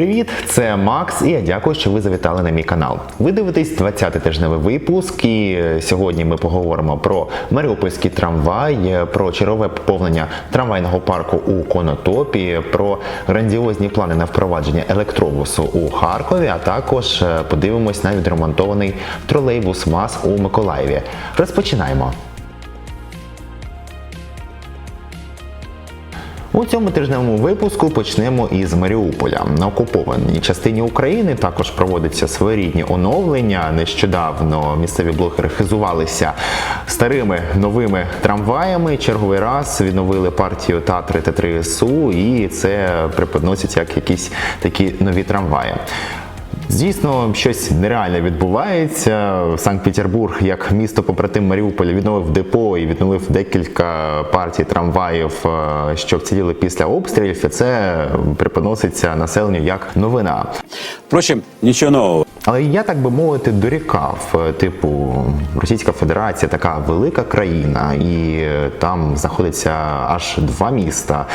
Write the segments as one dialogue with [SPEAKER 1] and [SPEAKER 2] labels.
[SPEAKER 1] привіт! Це Макс, і я дякую, що ви завітали на мій канал. Ви дивитесь 20-й тижневий випуск, і сьогодні ми поговоримо про Маріупольський трамвай, про чергове поповнення трамвайного парку у Конотопі, про грандіозні плани на впровадження електробусу у Харкові, а також е, подивимось на відремонтований тролейбус МАЗ у Миколаєві. Розпочинаємо. У цьому тижневому випуску почнемо із Маріуполя. На окупованій частині України також проводяться своєрідні оновлення. Нещодавно місцеві блогери хизувалися старими новими трамваями. Черговий раз відновили партію Татри Т3 СУ, і це преподносять як якісь такі нові трамваї. Звісно, щось нереальне відбувається. Санкт-Петербург, як місто побратим Маріуполя, відновив депо і відновив декілька партій трамваїв, е, що вціліли після обстрілів. І це преподноситься населенню як новина.
[SPEAKER 2] Впрочем, ничего нового.
[SPEAKER 1] Але я так би мовити дорікав, е, типу Російська Федерація така велика країна, і е, там знаходиться аж два міста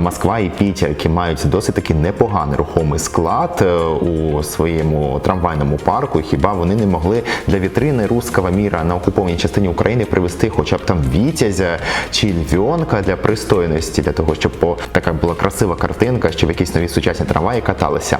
[SPEAKER 1] Москва і Пітя, які мають досить таки непоганий рухомий склад у своєму трамвайному парку. Хіба вони не могли для вітрини руского міра на окупованій частині України привезти хоча б там вітязя чи львьонка для пристойності, для того, щоб по така була красива картинка, щоб якісь нові сучасні трамваї каталися.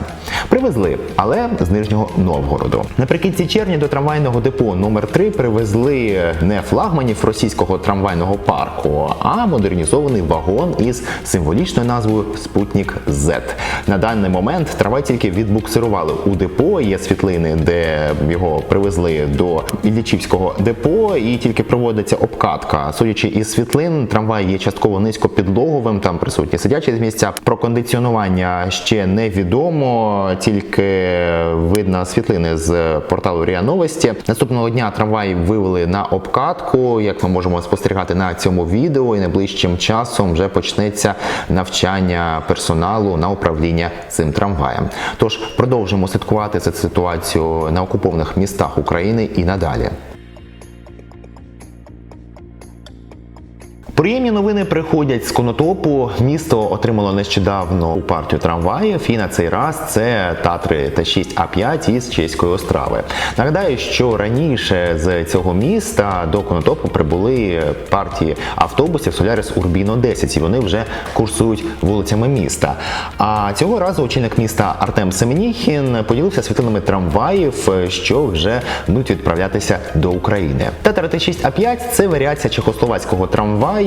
[SPEAKER 1] Привезли, але з нижнього Новгороду. Наприкінці червня до трамвайного депо номер 3 привезли не флагманів російського трамвайного парку, а модернізований вагон із символічною назвою Спутник Z. На даний момент трамвай тільки відбуксирували у депо. Є світлини, де його привезли до Іллічівського депо, і тільки проводиться обкатка. Судячи із світлин, трамвай є частково низькопідлоговим, там присутні сидячі місця. Про кондиціонування ще невідомо, тільки видно світлини з порталу РІА Новості. Наступного дня трамвай вивели на обкатку. Як ми можемо спостерігати на цьому відео, і найближчим часом вже почнеться навчання персоналу на управління цим трамваєм. Тож продовжимо слідкувати за ситуацію на окупованих містах України і надалі. Приємні новини приходять з Конотопу. Місто отримало нещодавно у партію трамваїв, і на цей раз це Татри Т6 А5 із Чеської Острави. Нагадаю, що раніше з цього міста до Конотопу прибули партії автобусів Солярис Урбіно 10, і вони вже курсують вулицями міста. А цього разу очільник міста Артем Семеніхін поділився світлинами трамваїв, що вже будуть відправлятися до України. Татра Т6 А5 це варіація чехословацького трамваю.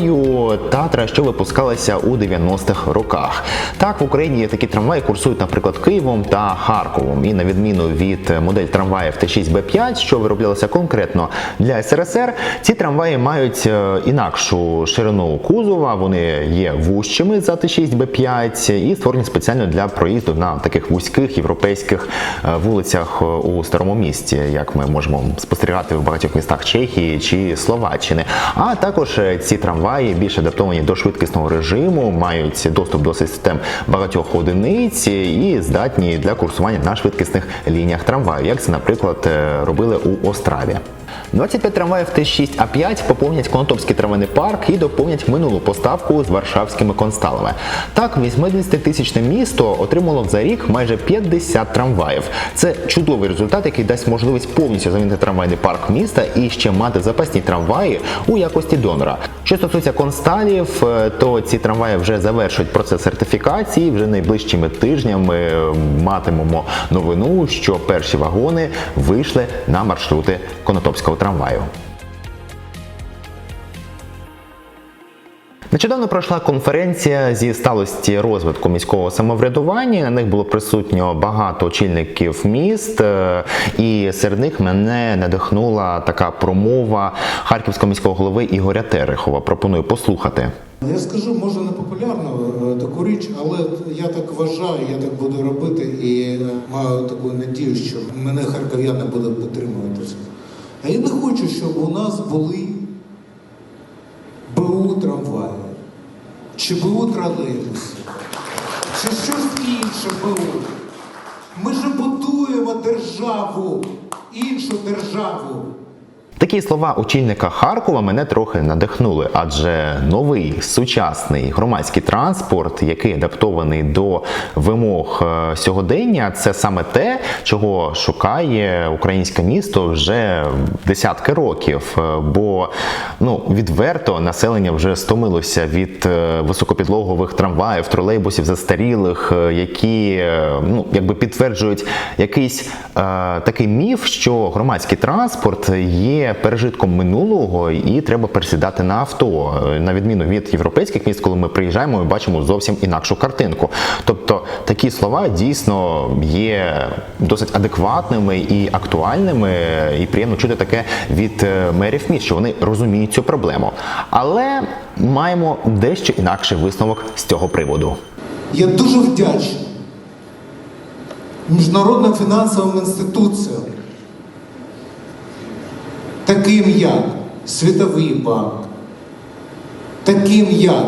[SPEAKER 1] Татра, що випускалася у 90-х роках. Так, в Україні такі трамваї курсують, наприклад, Києвом та Харковом. І на відміну від модель трамваїв Т6Б5, що вироблялося конкретно для СРСР, ці трамваї мають е, інакшу ширину кузова, вони є вужчими за Т6Б5 і створені спеціально для проїзду на таких вузьких європейських е, вулицях е, у старому місті, як ми можемо спостерігати в багатьох містах Чехії чи Словаччини. А також ці трамваї більш адаптовані до швидкісного режиму, мають доступ до систем багатьох одиниць і здатні для курсування на швидкісних лініях трамваю, як це, наприклад, е, робили у Остраві. 25 трамваїв Т6А5 поповнять Конотопський трамвайний парк і доповнять минулу поставку з варшавськими консталами. Так, 80-тисячне місто отримало за рік майже 50 трамваїв. Це чудовий результат, який дасть можливість повністю замінити трамвайний парк міста і ще мати запасні трамваї у якості донора. Що стосується консталів, е, то ці трамваї вже завершують процес сертифікації. Вже найближчими тижнями е, матимемо новину, що перші вагони вийшли на маршрути Конотопського трамваю. Нещодавно пройшла конференція зі сталості розвитку міського самоврядування. На них було присутньо багато очільників міст, е, і серед них мене надихнула така промова харківського міського голови Ігоря Терехова. Пропоную послухати.
[SPEAKER 3] Я скажу, може не популярно е, таку річ, але я так вважаю, я так буду робити і е, маю таку надію, що мене харків'яни будуть підтримувати. А я не хочу, щоб у нас були БУ трамваї, чи БУ тролейбуси, чи щось інше БУ. Ми ж будуємо державу, іншу державу.
[SPEAKER 1] Такі слова очільника Харкова мене трохи надихнули, адже новий сучасний громадський транспорт, який адаптований до вимог е, сьогодення, це саме те, чого шукає українське місто вже десятки років. Е, Бо ну відверто населення вже стомилося від е, високопідлогових трамваїв, тролейбусів застарілих, які ну якби підтверджують якийсь е, такий міф, що громадський транспорт є пережитком минулого і треба пересідати на авто, на відміну від європейських міст, коли ми приїжджаємо, ми бачимо зовсім інакшу картинку. Тобто такі слова дійсно є досить адекватними і актуальними, і приємно чути таке від е, мерів міст, що вони розуміють цю проблему. Але маємо дещо інакший висновок з цього приводу.
[SPEAKER 3] Я дуже вдячний міжнародним фінансовим інституціям, таким як Світовий банк, таким як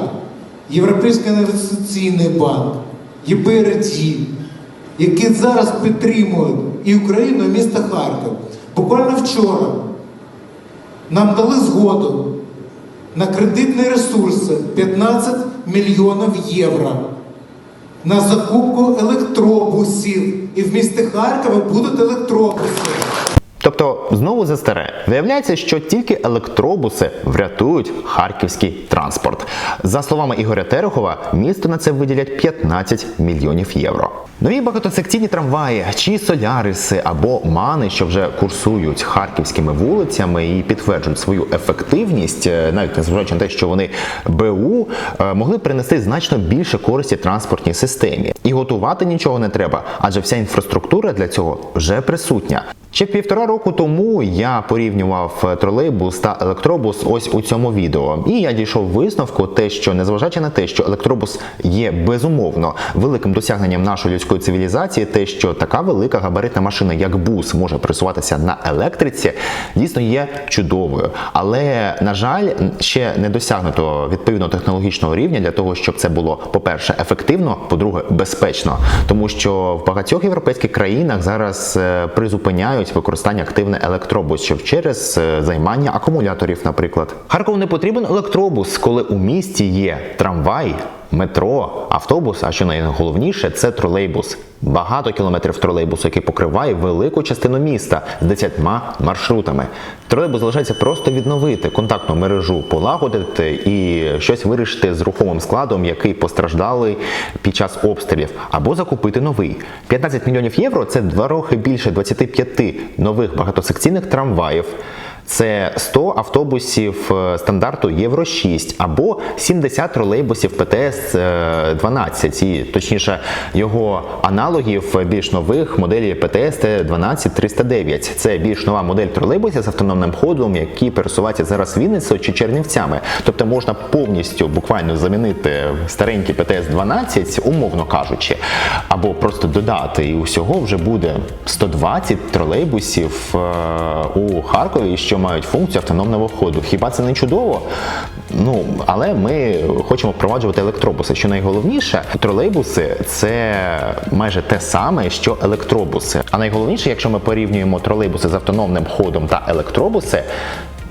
[SPEAKER 3] Європейський інвестиційний банк, ЄБРД, які зараз підтримують і Україну, і місто Харків. Буквально вчора нам дали згоду на кредитні ресурси 15 мільйонів євро на закупку електробусів. І в місті Харкові будуть електробуси.
[SPEAKER 1] Тобто, знову за старе, виявляється, що тільки електробуси врятують харківський транспорт. За словами Ігоря Терехова, місто на це виділять 15 мільйонів євро. Нові багатосекційні трамваї, чи соляриси або мани, що вже курсують харківськими вулицями і підтверджують свою ефективність, е, навіть незважаючи на те, що вони БУ, е, могли принести значно більше користі транспортній системі. І готувати нічого не треба, адже вся інфраструктура для цього вже присутня. Ще півтора року тому я порівнював е, тролейбус та електробус ось у цьому відео. І я дійшов висновку, те, що незважаючи на те, що електробус є безумовно великим досягненням нашої людської цивілізації, те, що така велика габаритна машина, як бус, може пересуватися на електриці, дійсно є чудовою. Але на жаль, ще не досягнуто відповідно технологічного рівня для того, щоб це було, по-перше, ефективно, по-друге, безпечно, тому що в багатьох європейських країнах зараз е, призупиняють використання активне електробусів через е, займання акумуляторів, наприклад. Харкову не потрібен електробус, коли у місті є трамвай. Метро, автобус, а що найголовніше, це тролейбус. Багато кілометрів тролейбусу, який покриває велику частину міста з 10 маршрутами. Тролейбус залишається просто відновити контактну мережу, полагодити і щось вирішити з рухомим складом, який постраждали під час обстрілів, або закупити новий. 15 мільйонів євро це два роки більше 25 нових багатосекційних трамваїв. Це 100 автобусів е, стандарту Євро 6 або 70 тролейбусів ПТС е, 12, і точніше його аналогів е, більш нових моделі ПТС 12 309. Це більш нова модель тролейбусів з автономним ходом, які пересуваються зараз Вінницею чи Чернівцями. Тобто можна повністю буквально замінити старенький ПТС 12, умовно кажучи, або просто додати, і усього вже буде 120 тролейбусів е, у Харкові, що мають функцію автономного ходу. Хіба це не чудово? Ну, але ми хочемо впроваджувати електробуси. Що найголовніше, тролейбуси це майже те саме, що електробуси. А найголовніше, якщо ми порівнюємо тролейбуси з автономним ходом та електробуси.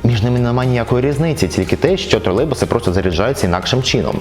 [SPEAKER 1] Між ними немає ніякої різниці, тільки те, що тролейбуси просто заряджаються інакшим чином.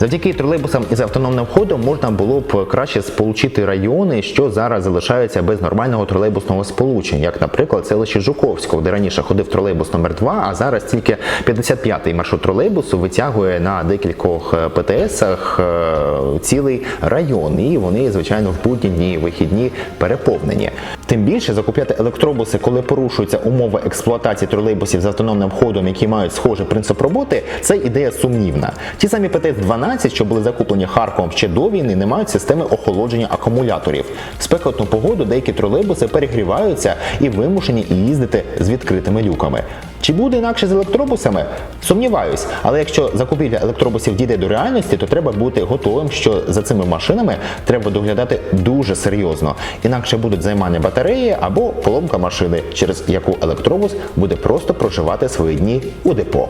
[SPEAKER 1] Завдяки тролейбусам із автономним ходом можна було б краще сполучити райони, що зараз залишаються без нормального тролейбусного сполучення, як, наприклад, селище Жуковського, де раніше ходив тролейбус номер 2 а зараз тільки 55-й маршрут тролейбусу витягує на декількох е, ПТСах е, цілий район, і вони, звичайно, в будні дні вихідні переповнені. Тим більше закупляти електробуси, коли порушуються умови експлуатації тролейбусів з автономним ходом, які мають схожий принцип роботи, це ідея сумнівна. Ті самі ПТС-12, що були закуплені Харковом ще до війни, не мають системи охолодження акумуляторів. В спекотну погоду деякі тролейбуси перегріваються і вимушені їздити з відкритими люками. Чи буде інакше з електробусами? Сумніваюсь, але якщо закупівля електробусів дійде до реальності, то треба бути готовим, що за цими машинами треба доглядати дуже серйозно. Інакше будуть займання батареї або поломка машини, через яку електробус буде просто проживати свої дні у депо.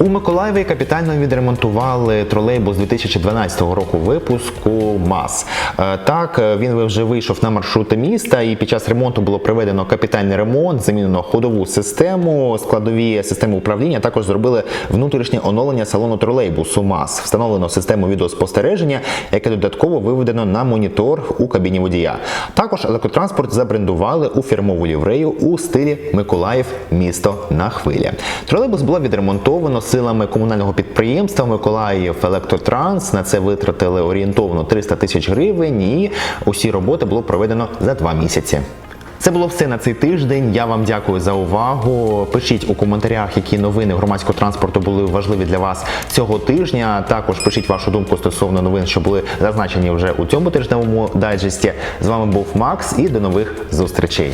[SPEAKER 1] У Миколаєві капітально відремонтували тролейбус 2012 року випуску МАЗ. Е, Так, е, він вже вийшов на маршрути міста, і під час ремонту було проведено капітальний ремонт, замінено ходову систему, складові системи управління. Також зробили внутрішнє оновлення салону тролейбусу МАЗ. Встановлено систему відеоспостереження, яке додатково виведено на монітор у кабіні водія. Також електротранспорт забрендували у фірмову ліврею у стилі Миколаїв місто на хвилі. Тролейбус було відремонтовано силами комунального підприємства Миколаїв Електротранс. На це витратили орієнтовно 300 тисяч гривень, і усі роботи було проведено за два місяці. Це було все на цей тиждень. Я вам дякую за увагу. Пишіть у коментарях, які новини громадського транспорту були важливі для вас цього тижня. Також пишіть вашу думку стосовно новин, що були зазначені вже у цьому тижневому дайджесті. З вами був Макс і до нових зустрічей.